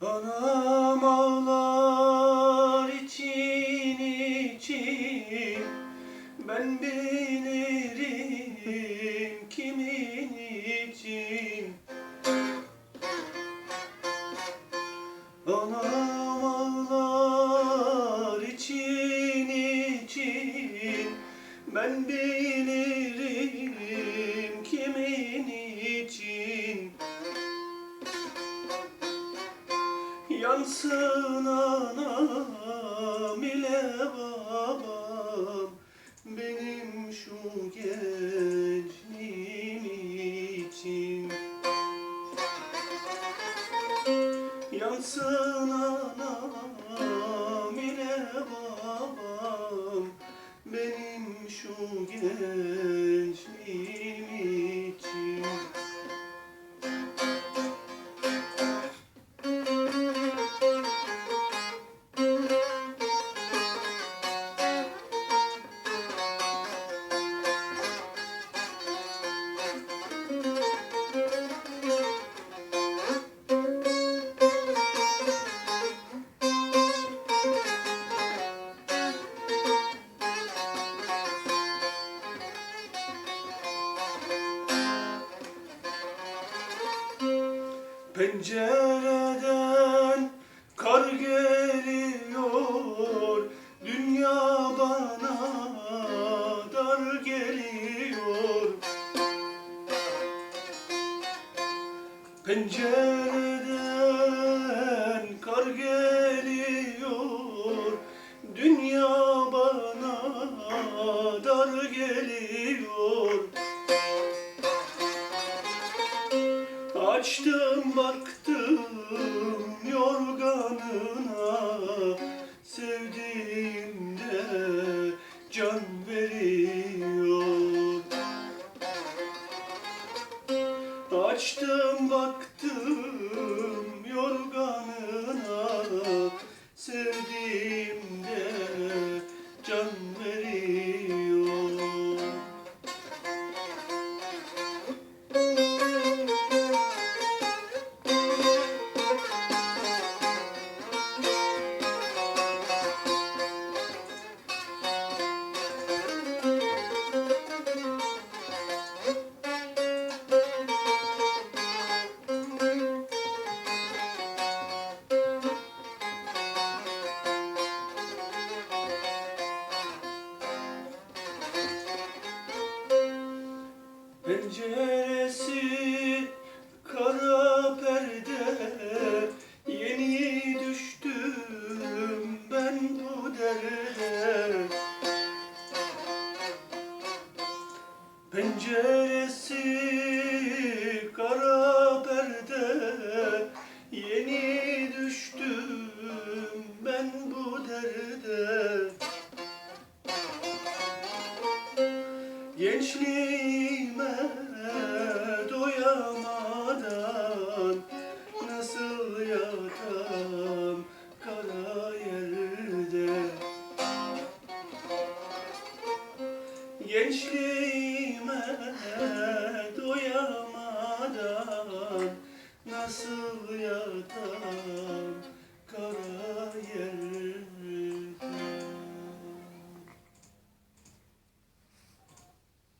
Anam ağlar için için Ben bilirim kimin için. Anam ağlar için için Ben bilirim Yansın anam ile babam. Benim şu gençliğim için. Yansın anam ile babam Pencereden kar geliyor Dünya bana dar geliyor. Pencereden Açtım baktım yorganına. Sevdiğimde can veriyor. Açtım baktım yorganına. Sevdiğimde Penceresi kara.